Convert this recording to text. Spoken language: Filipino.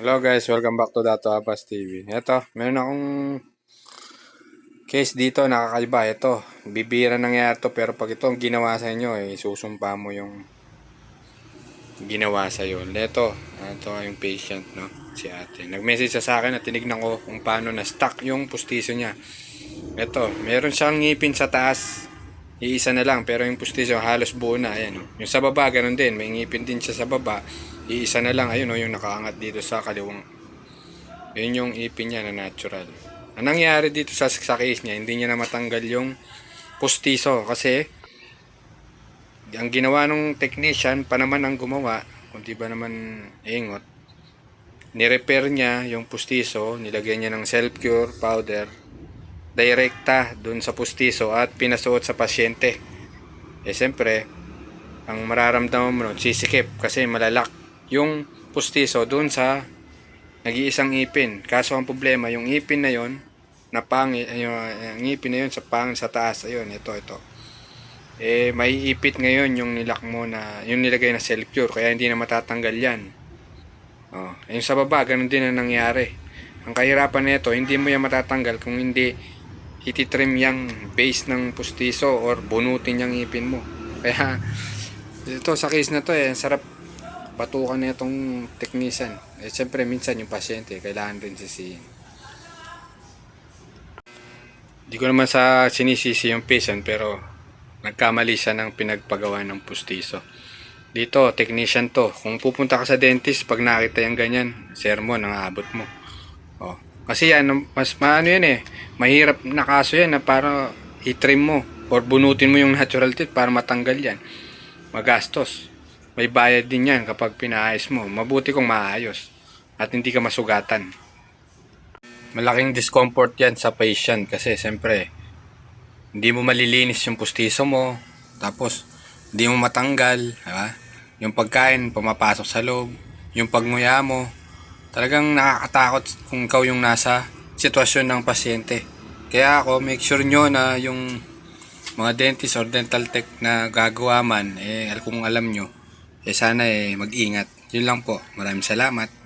Hello guys, welcome back to Dato Abbas TV. Ito, meron akong case dito nakakaiba. Ito, bibira nangyari to pero pag ito ang ginawa sa inyo, eh, susumpa mo yung ginawa sa iyo. Ito, ito yung patient, no? Si ate. Nag-message sa akin at tinignan ko kung paano na stuck yung pustiso niya. Ito, meron siyang ngipin sa taas. Iisa na lang, pero yung pustiso halos buo na. Ayan, oh. Yung sa baba, ganun din. May ngipin din siya sa baba. Iisa na lang, ayun, oh, yung nakaangat dito sa kaliwang. Yun yung ipin niya na natural. Ang nangyari dito sa, sa case niya, hindi niya na matanggal yung pustiso. Kasi, ang ginawa ng technician, pa naman ang gumawa, kung di ba naman ingot, nirepair niya yung pustiso, nilagyan niya ng self-cure powder, direkta dun sa pustiso at pinasuot sa pasyente. Eh siyempre, ang mararamdaman mo nun, sisikip kasi malalak yung pustiso dun sa nag-iisang ipin. Kaso ang problema, yung ipin na yon na pangit, yung, yung ipin na yon sa pang sa taas, ayun, ito, ito. Eh, may ipit ngayon yung nilak mo na, yung nilagay na self-cure, kaya hindi na matatanggal yan. Oh, yung sa baba, ganun din ang nangyari. Ang kahirapan nito, hindi mo yan matatanggal kung hindi ititrim yung base ng pustiso or bunutin yung ipin mo. Kaya, ito sa case na to eh, sarap patukan na itong technician. Eh, siyempre, minsan yung pasyente, kailangan rin sisihin. Hindi ko naman sa sinisisi yung patient, pero nagkamali siya ng pinagpagawa ng pustiso. Dito, technician to. Kung pupunta ka sa dentist, pag nakita yung ganyan, sermon, ang abot mo. Oh. Kasi yan, mas maano yan eh. Mahirap na kaso yan na para i-trim mo or bunutin mo yung natural teeth para matanggal yan. Magastos. May bayad din yan kapag pinaayos mo. Mabuti kung maayos at hindi ka masugatan. Malaking discomfort yan sa patient kasi siyempre hindi mo malilinis yung pustiso mo tapos hindi mo matanggal, di ba? Yung pagkain pumapasok sa loob, yung pagmuya mo, talagang nakakatakot kung ikaw yung nasa sitwasyon ng pasyente. Kaya ako, make sure nyo na yung mga dentist or dental tech na gagawa man, eh, kung alam nyo, eh sana eh mag-ingat. Yun lang po. Maraming salamat.